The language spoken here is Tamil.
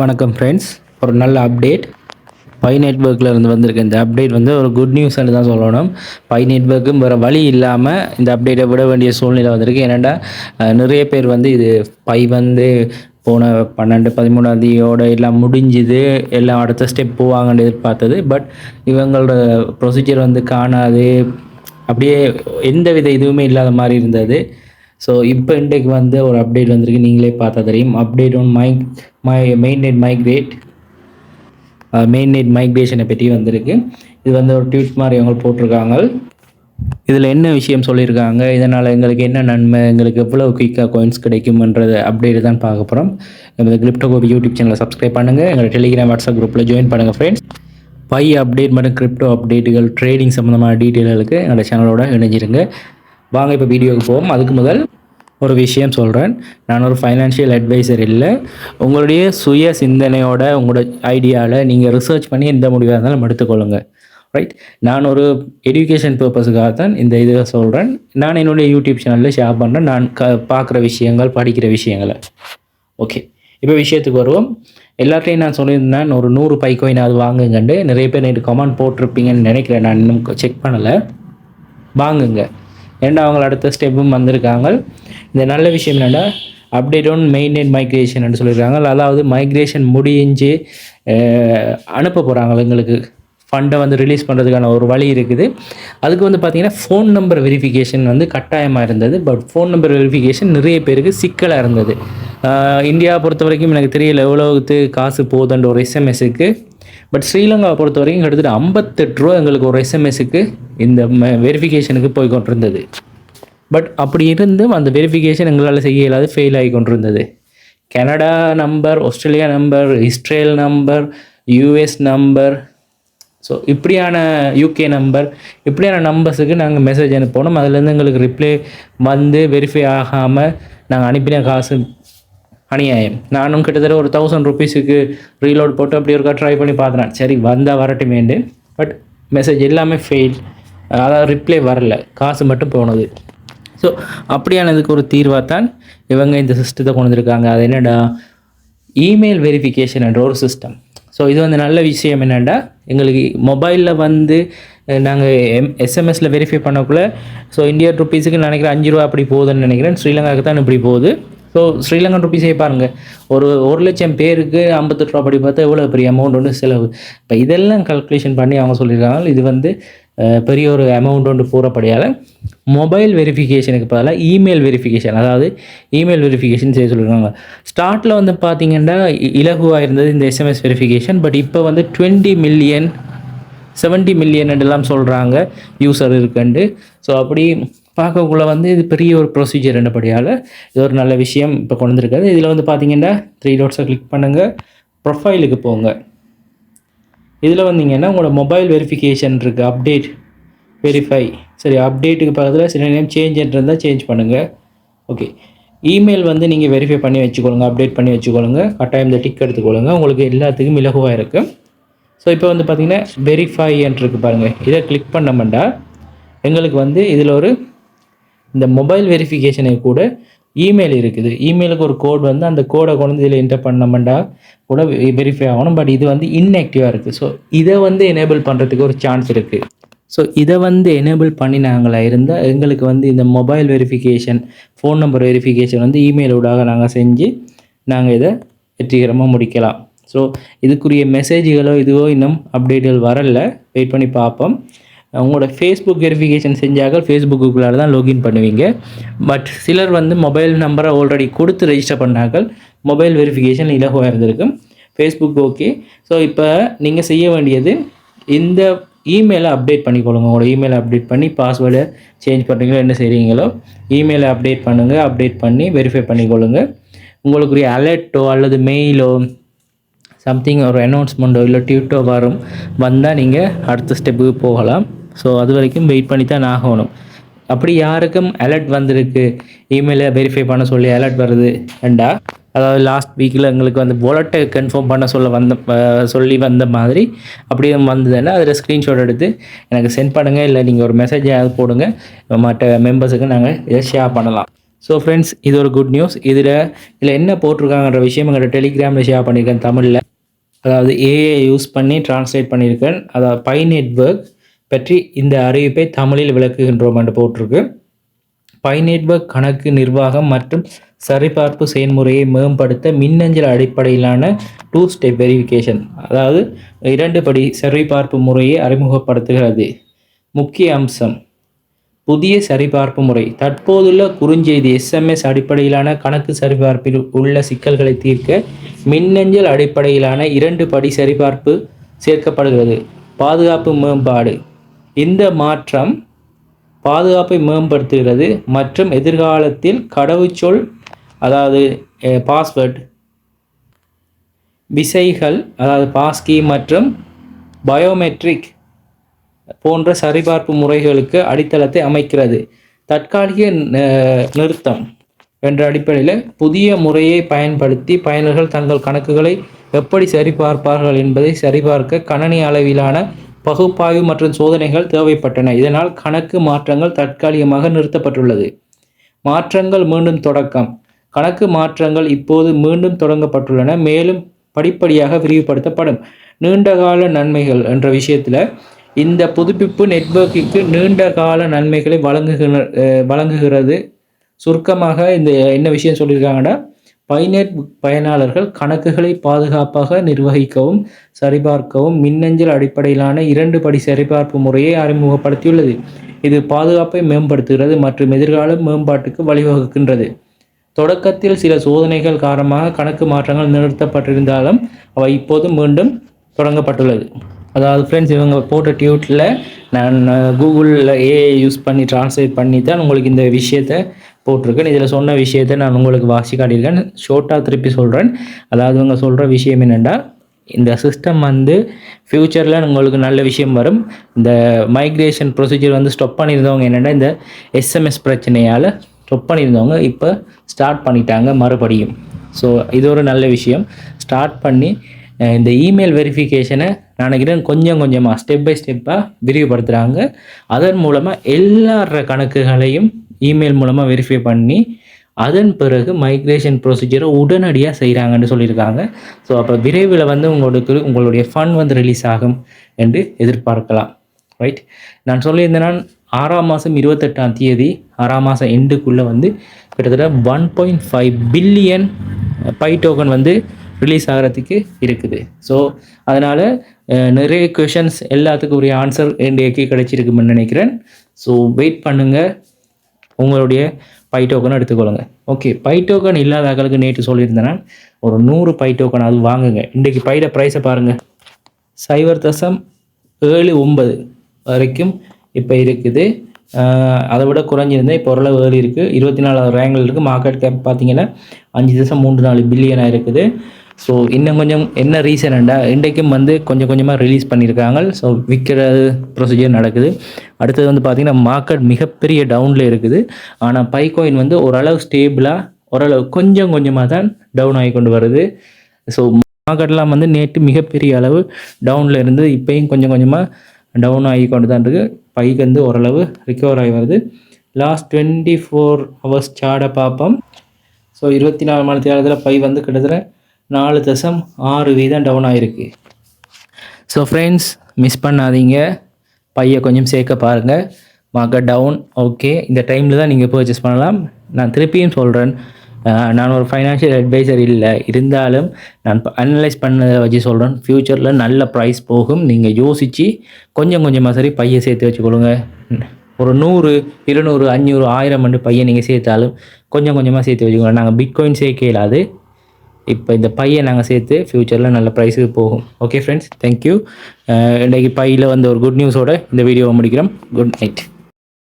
வணக்கம் ஃப்ரெண்ட்ஸ் ஒரு நல்ல அப்டேட் பை நெட்ஒர்க்கில் இருந்து வந்திருக்க இந்த அப்டேட் வந்து ஒரு குட் நியூஸ்னு தான் சொல்லணும். பை நெட்ஒர்க்கும் வேறு வழி இல்லாமல் இந்த அப்டேட்டை விட வேண்டிய சூழ்நிலை வந்திருக்கு. ஏன்னாண்டா நிறைய பேர் வந்து இது பை வந்து போன பன்னெண்டு பதிமூணாம் தேதியோட எல்லாம் முடிஞ்சுது. எல்லாம் அடுத்த ஸ்டெப் போவாங்கன்னு எதிர்பார்த்தது. பட் இவங்களோட ப்ரொசீஜர் வந்து காணாது. அப்படியே எந்த வித இதுவுமே இல்லாத மாதிரி இருந்தது. ஸோ இப்போ இன்றைக்கு வந்து ஒரு அப்டேட் வந்திருக்கு. நீங்களே பார்த்தா தெரியும். Update on my my main net migrate main net மைக்ரேஷனை பற்றி வந்திருக்கு. இது வந்து ஒரு ட்வீட் மாதிரி அவங்க போட்டிருக்காங்க. இதில் என்ன விஷயம் சொல்லியிருக்காங்க? இதனால் எங்களுக்கு என்ன நன்மை? எங்களுக்கு எவ்வளோ குயிக்காக காயின்ஸ் கிடைக்கும்ன்றது அப்டேட் தான் பார்க்க போகிறோம் எங்களது கிரிப்டோ கோபி யூடியூப் சேனலை சப்ஸ்கிரைப் பண்ணுங்கள் எங்களோட டெலிகிராம் வாட்ஸ்அப் குரூப்பில் ஜாயின் பண்ணுங்கள் ஃப்ரெண்ட்ஸ் பை அப்டேட் மற்றும் கிரிப்டோ அப்டேட்டுகள் ட்ரேடிங் சம்மந்தமான டீட்டெயில்களுக்கு எங்களோட சேனலோட இணைஞ்சிருங்க. வாங்க இப்போ வீடியோவுக்கு போவோம். அதுக்கு முதல் ஒரு விஷயம் சொல்கிறேன் நான் ஒரு ஃபைனான்ஷியல் அட்வைசர் இல்லை. உங்களுடைய சுய சிந்தனையோட உங்களோட ஐடியாவில் நீங்கள் ரிசர்ச் பண்ணி எந்த முடிவாக இருந்தாலும் எடுத்துக்கொள்ளுங்க. ரைட் நான் ஒரு எஜுகேஷன் பர்பஸுக்காக தான் இந்த இதை சொல்கிறேன் நான் என்னுடைய யூடியூப் சேனலில் ஷேர் பண்ணுறேன் நான் க பார்க்குற விஷயங்கள் படிக்கிற விஷயங்களை. ஓகே இப்போ விஷயத்துக்கு வருவோம். எல்லாத்தையும் நான் சொல்லியிருந்தேன் ஒரு நூறு பைக்கோயின் அது வாங்குங்கண்டு. நிறைய பேர் எனக்கு கமெண்ட் போட்டிருப்பீங்கன்னு நினைக்கிறேன். நான் இன்னும் செக் பண்ணலை. வாங்குங்க. ஏன்னா அவங்க அடுத்த ஸ்டெப்பும் வந்திருக்காங்க. இந்த நல்ல விஷயம் என்னென்னா அப்டேட் ஆன் மெயின்டைன் மைக்ரேஷன் சொல்லியிருக்காங்க. அதாவது மைக்ரேஷன் முடிஞ்சு அனுப்ப போகிறாங்க எங்களுக்கு. ஃபண்டை வந்து ரிலீஸ் பண்ணுறதுக்கான ஒரு வழி இருக்குது. அதுக்கு வந்து பார்த்திங்கன்னா ஃபோன் நம்பர் வெரிஃபிகேஷன் வந்து கட்டாயமாக இருந்தது. பட் ஃபோன் நம்பர் வெரிஃபிகேஷன் நிறைய பேருக்கு சிக்கலாக இருந்தது. இந்தியா பொறுத்த வரைக்கும் எனக்கு தெரியல எவ்வளோவுக்கு காசு போகுதுன்ற ஒரு எஸ்எம்எஸுக்கு பட் ஸ்ரீலங்காவை பொறுத்த வரைக்கும் கிட்டத்தட்ட ஐம்பத்தெட்டு ரூபா எங்களுக்கு ஒரு எஸ்எம்எஸுக்கு இந்த வெரிஃபிகேஷனுக்கு போய் கொண்டிருந்தது. பட் அப்படி இருந்தும் அந்த வெரிஃபிகேஷன் எங்களால் செய்ய இல்லாத ஃபெயில் ஆகி கொண்டிருந்தது. Canada number Australia number Israel number US number so இப்படியான யூகே நம்பர் இப்படியான நம்பர்ஸுக்கு நாங்கள் மெசேஜ் அனுப்பணும் அதுலேருந்து எங்களுக்கு ரிப்ளை வந்து வெரிஃபை ஆகாமல் நாங்கள் அனுப்பின காசு அநியாயம். நானும் கிட்டத்தட்ட ஒரு தௌசண்ட் ருபீஸுக்கு ரீலோட் போட்டு அப்படி ஒருக்கா ட்ரை பண்ணி பார்த்தேன் சரி வந்தால் வரட்டுமேண்டு பட் மெசேஜ் எல்லாமே ஃபெயில் அதாவது ரிப்ளை வரல. காசு மட்டும் போனது. ஸோ அப்படியானதுக்கு ஒரு தீர்வாக தான் இவங்க இந்த சிஸ்டத்தை கொண்டு வந்திருக்காங்க. அது என்னடா? இமெயில் வெரிஃபிகேஷன் என்ற ஒரு சிஸ்டம் ஸோ இது வந்து நல்ல விஷயம் என்னென்னா எங்களுக்கு மொபைலில் வந்து நாங்கள் எம் எஸ்எம்எஸில் வெரிஃபை பண்ணக்குள்ள ஸோ இந்தியா ருப்பீஸுக்கு நினைக்கிறேன் அஞ்சு ரூபா அப்படி போகுதுன்னு நினைக்கிறேன். ஸ்ரீலங்காவுக்கு தான் இப்படி போகுது. ஸோ ஸ்ரீலங்கன் ருபீஸே பாருங்கள் ஒரு ஒரு லட்சம் பேருக்கு ஐம்பத்தெட்டு ரூபா படி பார்த்தா எவ்வளோ பெரிய அமௌண்ட் ஒன்று செலவு? இப்போ இதெல்லாம் கல்குலேஷன் பண்ணி அவங்க சொல்லியிருக்காங்க. இது வந்து பெரிய ஒரு அமௌண்ட் ஒன்று கூறப்படியால் மொபைல் வெரிஃபிகேஷனுக்கு பதிலாக இமெயில் வெரிஃபிகேஷன் அதாவது இமெயில் வெரிஃபிகேஷன் செய்ய சொல்லியிருக்காங்க. ஸ்டார்ட்டில் வந்து பார்த்தீங்கன்னா இ- இலகுவாக இருந்தது இந்த எஸ்எம்எஸ் வெரிஃபிகேஷன் பட் இப்போ வந்து டுவெண்ட்டி மில்லியன் செவன்ட்டி மில்லியன் எல்லாம் சொல்கிறாங்க யூசர் இருக்குண்டு ஸோ அப்படி பார்க்கக்குள்ளே வந்து இது பெரிய ஒரு ப்ரொசீஜர் என்னபடியால் இது ஒரு நல்ல விஷயம் இப்போ கொண்டு வந்துருக்காரு. இதில் வந்து பார்த்தீங்கன்னா த்ரீ டாட்ஸை கிளிக் பண்ணுங்கள் ப்ரொஃபைலுக்கு போங்க. இதில் வந்தீங்கன்னா உங்களோட மொபைல் வெரிஃபிகேஷன் இருக்குது அப்டேட் வெரிஃபை சரி அப்டேட்டுக்கு பக்கத்தில் சில நேரம் சேஞ்ச் இருந்தால் சேஞ்ச் பண்ணுங்கள் ஓகே இமெயில் வந்து நீங்கள் வெரிஃபை பண்ணி வச்சுக்கொள்ளுங்க. அப்டேட் பண்ணி வச்சுக்கொள்ளுங்க. கட்டாயம் இந்த டிக் எடுத்துக்கொள்ளுங்க. உங்களுக்கு எல்லாத்துக்கும் இலகுவாக இருக்கும் ஸோ இப்போ வந்து பார்த்தீங்கன்னா வெரிஃபை இருக்கு பாருங்கள் இதை கிளிக் பண்ணமெண்டா எங்களுக்கு வந்து இதில் ஒரு இந்த மொபைல் வெரிஃபிகேஷனை கூட இமெயில் இருக்குது. இமெயிலுக்கு ஒரு கோட் வந்து அந்த கோடை கொண்டு வந்து இதில் என்டர் பண்ணமெண்டா கூட வெரிஃபை ஆகணும். பட் இது வந்து இன்ஆக்டிவாக இருக்குது ஸோ இதை வந்து எனேபிள் பண்ணுறதுக்கு ஒரு சான்ஸ் இருக்குது ஸோ இதை வந்து எனேபிள் பண்ணினாங்களா இருந்தால் எங்களுக்கு வந்து இந்த mobile verification phone number verification வந்து இமெயில் ஊடாக நாங்கள் செஞ்சு நாங்கள் இதை வெற்றிகரமாக முடிக்கலாம். ஸோ இதுக்குரிய மெசேஜ்களோ இதுவோ இன்னும் அப்டேட்டுகள் வரல. வெயிட் பண்ணி பார்ப்போம். உங்களோட ஃபேஸ்புக் வெரிஃபிகேஷன் செஞ்சாக ஃபேஸ்புக்குள்ளார தான் லாகின் பண்ணுவீங்க. பட் சிலர் வந்து மொபைல் நம்பரை ஆல்ரெடி கொடுத்து ரெஜிஸ்டர் பண்ணாக்கள் மொபைல் வெரிஃபிகேஷன் இலகுவாக இருந்திருக்கும் ஃபேஸ்புக் ஓகே ஸோ இப்போ நீங்கள் செய்ய வேண்டியது இந்த இமெயிலை அப்டேட் பண்ணிக்கொள்ளுங்க உங்களோட இமெயிலை அப்டேட் பண்ணி பாஸ்வேர்டை சேஞ்ச் பண்ணுறீங்களோ என்ன செய்கிறீங்களோ இமெயிலை அப்டேட் பண்ணுங்கள் அப்டேட் பண்ணி வெரிஃபை பண்ணிக்கொள்ளுங்கள் உங்களுக்குரிய அலர்ட்டோ அல்லது மெயிலோ சம்திங் ஒரு அனௌன்ஸ்மெண்ட்டோ இல்லை ட்வீட்டோ வரும் வந்தால் நீங்கள் அடுத்த ஸ்டெப்புக்கு போகலாம். ஸோ அது வரைக்கும் வெயிட் பண்ணி தான் ஆகணும். அப்படி யாருக்கும் அலர்ட் வந்திருக்கு? இமெயிலில் வெரிஃபை பண்ண சொல்லி அலர்ட் வருது. ரெண்டா? அதாவது லாஸ்ட் வீக்கில் எங்களுக்கு வந்து வாலெட்டை கன்ஃபார்ம் பண்ண சொல்ல வந்த சொல்லி வந்த மாதிரி அப்படியே வந்ததுன்னா அதில் ஸ்க்ரீன்ஷாட் எடுத்து எனக்கு சென்ட் பண்ணுங்கள் இல்லை நீங்கள் ஒரு மெசேஜ் போடுங்க. மற்ற மெம்பர்ஸுக்கு நாங்கள் இதை ஷேர் பண்ணலாம். ஸோ ஃப்ரெண்ட்ஸ் இது ஒரு குட் நியூஸ் இதில் இதில் என்ன போட்டிருக்காங்கன்ற விஷயம் எங்களோட டெலிகிராமில் ஷேர் பண்ணியிருக்கேன் தமிழில். அதாவது ஏஐ யூஸ் பண்ணி ட்ரான்ஸ்லேட் பண்ணியிருக்கேன். அதாவது பை நெட்ஒர்க் பற்றி இந்த அறிவிப்பை தமிழில் விளக்குகின்றோம் என்று போட்டிருக்கு. பை நெட்வொர்க் கணக்கு நிர்வாகம் மற்றும் சரிபார்ப்பு செயல்முறையை மேம்படுத்த மின்னஞ்சல் அடிப்படையிலான டூ ஸ்டெப் வெரிஃபிகேஷன் அதாவது இரண்டு படி சரிபார்ப்பு முறையை அறிமுகப்படுத்துகிறது. முக்கிய அம்சம் புதிய சரிபார்ப்பு முறை. தற்போதுள்ள குறுஞ்செய்தி எஸ்எம்எஸ் அடிப்படையிலான கணக்கு சரிபார்ப்பில் உள்ள சிக்கல்களை தீர்க்க மின்னஞ்சல் அடிப்படையிலான இரண்டு படி சரிபார்ப்பு சேர்க்கப்படுகிறது. பாதுகாப்பு மேம்பாடு இந்த மாற்றம் பாதுகாப்பை மேம்படுத்துகிறது மற்றும் எதிர்காலத்தில் கடவுச்சொல் அதாவது பாஸ்வேர்ட் விசைகள் அதாவது பாஸ்கி மற்றும் பயோமெட்ரிக் போன்ற சரிபார்ப்பு முறைகளுக்கு அடித்தளத்தை அமைக்கிறது. தற்காலிக நிறுத்தம் என்ற அடிப்படையில் புதிய முறையை பயன்படுத்தி பயனர்கள் தங்கள் கணக்குகளை எப்படி சரிபார்ப்பார்கள் என்பதை சரிபார்க்க கணனி அளவிலான பகுப்பாய்வு மற்றும் சோதனைகள் தேவைப்பட்டன. இதனால் கணக்கு மாற்றங்கள் தற்காலிகமாக நிறுத்தப்பட்டுள்ளது. மாற்றங்கள் மீண்டும் தொடக்கம். கணக்கு மாற்றங்கள் இப்போது மீண்டும் தொடங்கப்பட்டுள்ளன. மேலும் படிப்படியாக விரிவுபடுத்தப்படும். நீண்டகால நன்மைகள் என்ற விஷயத்தில் இந்த புதுப்பிப்பு நெட்வொர்க்கிற்கு நீண்டகால நன்மைகளை வழங்குகிற வழங்குகிறது. சுருக்கமாக இந்த என்ன விஷயம் சொல்லியிருக்காங்கன்னா பைநெட் பயனாளர்கள் கணக்குகளை பாதுகாப்பாக நிர்வகிக்கவும் சரிபார்க்கவும் மின்னஞ்சல் அடிப்படையிலான இரண்டு படி சரிபார்ப்பு முறையை அறிமுகப்படுத்தியுள்ளது. இது பாதுகாப்பை மேம்படுத்துகிறது மற்றும் எதிர்கால மேம்பாட்டுக்கு வழிவகுக்கின்றது. தொடக்கத்தில் சில சோதனைகள் காரணமாக கணக்கு மாற்றங்கள் நிறுத்தப்பட்டிருந்தாலும் அவை இப்போது மீண்டும் தொடங்கப்பட்டுள்ளது. அதாவது ஃப்ரெண்ட்ஸ் இவங்க போட்ட டியூட்டில் நான் கூகுளில் ஏஐ யூஸ் பண்ணி ட்ரான்ஸ்லேட் பண்ணி தான் உங்களுக்கு இந்த விஷயத்தை போட்டிருக்கேன் இதில் சொன்ன விஷயத்தை நான் உங்களுக்கு வாசி காட்டியிருக்கேன். ஷோர்ட்டாக திருப்பி சொல்கிறேன் அதாவது இவங்க சொல்கிற விஷயம் என்னென்னா இந்த சிஸ்டம் வந்து ஃப்யூச்சரில் உங்களுக்கு நல்ல விஷயம் வரும். இந்த மைக்ரேஷன் ப்ரொசீஜர் வந்து ஸ்டாப் பண்ணியிருந்தவங்க என்னென்னா இந்த எஸ்எம்எஸ் பிரச்சனையால் ஸ்டாப் பண்ணியிருந்தவங்க இப்போ ஸ்டார்ட் பண்ணிட்டாங்க மறுபடியும். ஸோ இது ஒரு நல்ல விஷயம். ஸ்டார்ட் பண்ணி இந்த இமெயில் வெரிஃபிகேஷனை நினைக்கிறேன் கொஞ்சம் கொஞ்சமாக ஸ்டெப் பை ஸ்டெப்பாக விரிவுபடுத்துகிறாங்க அதன் மூலமாக எல்லார கணக்குகளையும் இமெயில் மூலமாக வெரிஃபை பண்ணி அதன் பிறகு மைக்ரேஷன் ப்ரொசீஜரை உடனடியாக செய்கிறாங்கன்னு சொல்லியிருக்காங்க. ஸோ அப்போ விரைவில் வந்து உங்களுக்கு உங்களுடைய ஃபண்ட் வந்து ரிலீஸ் ஆகும் என்று எதிர்பார்க்கலாம். ரைட் நான் சொல்லியிருந்தேன்னா ஆறாம் மாதம் இருபத்தெட்டாம் தேதி ஆறாம் மாதம் எண்டுக்குள்ளே வந்து கிட்டத்தட்ட one point five billion Pi token வந்து ரிலீஸ் ஆகிறதுக்கு இருக்குது. ஸோ அதனால் நிறைய கொஷன்ஸ் எல்லாத்துக்கும் உரிய ஆன்சர் என் கிடைச்சிருக்குன்னு நினைக்கிறேன். ஸோ வெயிட் பண்ணுங்கள் உங்களுடைய பை டோக்கன் எடுத்துக்கொள்ளுங்க. ஓகே பை டோக்கன் இல்லாத ஆக்களுக்கு நேற்று சொல்லியிருந்தேன்னா ஒரு நூறு பை டோக்கன் அது வாங்குங்க. இன்றைக்கு பையில ப்ரைஸை பாருங்கள் சைவர் தசம் ஏழு ஒன்பது வரைக்கும் இப்போ இருக்குது. அதை விட குறைஞ்சிருந்தால் இப்போ ஓரளவு ஏழு இருக்குது இருபத்தி நாலாவது ரேங்கில் இருக்குது மார்க்கெட் கேப் பார்த்தீங்கன்னா அஞ்சு தசம் மூன்று நாலு பில்லியனாக இருக்குது. ஸோ இன்னும் கொஞ்சம் என்ன ரீசன்டா இன்றைக்கும் வந்து கொஞ்சம் கொஞ்சமாக ரிலீஸ் பண்ணியிருக்காங்க ஸோ விற்கிற ப்ரொசீஜர் நடக்குது. அடுத்தது வந்து பார்த்திங்கன்னா மார்க்கெட் மிகப்பெரிய டவுனில் இருக்குது. ஆனால் பைகோயின் வந்து ஓரளவு ஸ்டேபிளாக ஓரளவு கொஞ்சம் கொஞ்சமாக தான் டவுன் ஆகி கொண்டு வருது. ஸோ மார்க்கெட்லாம் வந்து நேற்று மிகப்பெரிய அளவு டவுனில் இருந்து இப்போயும் கொஞ்சம் கொஞ்சமாக டவுன் ஆகி கொண்டு தான் இருக்குது பைக்கு வந்து ஓரளவு ரிக்கவர் ஆகி வருது. லாஸ்ட் டுவெண்ட்டி ஃபோர் ஹவர்ஸ் சார்டை பார்ப்போம். ஸோ இருபத்தி நாலு மணி நேரத்தில் பை வந்து கிட்டத்தட்ட நாலு தசம் ஆறு வீதம் டவுன் ஆகிருக்கு ஸோ ஃப்ரெண்ட்ஸ் மிஸ் பண்ணாதீங்க. பையை கொஞ்சம் சேர்க்க பாருங்கள் மக டவுன் ஓகே இந்த டைமில் தான் நீங்கள் பர்ச்சேஸ் பண்ணலாம். நான் திருப்பியும் சொல்கிறேன் நான் ஒரு ஃபைனான்ஷியல் அட்வைசர் இல்லை. இருந்தாலும் நான் அனலைஸ் பண்ணதை வச்சு சொல்கிறேன் ஃப்யூச்சரில் நல்ல ப்ரைஸ் போகும். நீங்கள் யோசித்து கொஞ்சம் கொஞ்சமாக சரி பையை சேர்த்து வச்சுக்கொள்ளுங்க. ஒரு நூறு இருநூறு அஞ்சூறு ஆயிரம் மண்டு பையன் நீங்கள் சேர்த்தாலும் கொஞ்சம் கொஞ்சமாக சேர்த்து வச்சுக்கோங்க. நாங்கள் பிட்காயின் சேர்க்க இல்லாது இப்போ இந்த பையை நாங்கள் சேர்த்து ஃப்யூச்சரில் நல்ல ப்ரைஸுக்கு போகும். ஓகே ஃப்ரெண்ட்ஸ் தேங்க்யூ இன்றைக்கு பையில் வந்து ஒரு குட் நியூஸோட இந்த வீடியோவை முடிக்கிறோம். Good night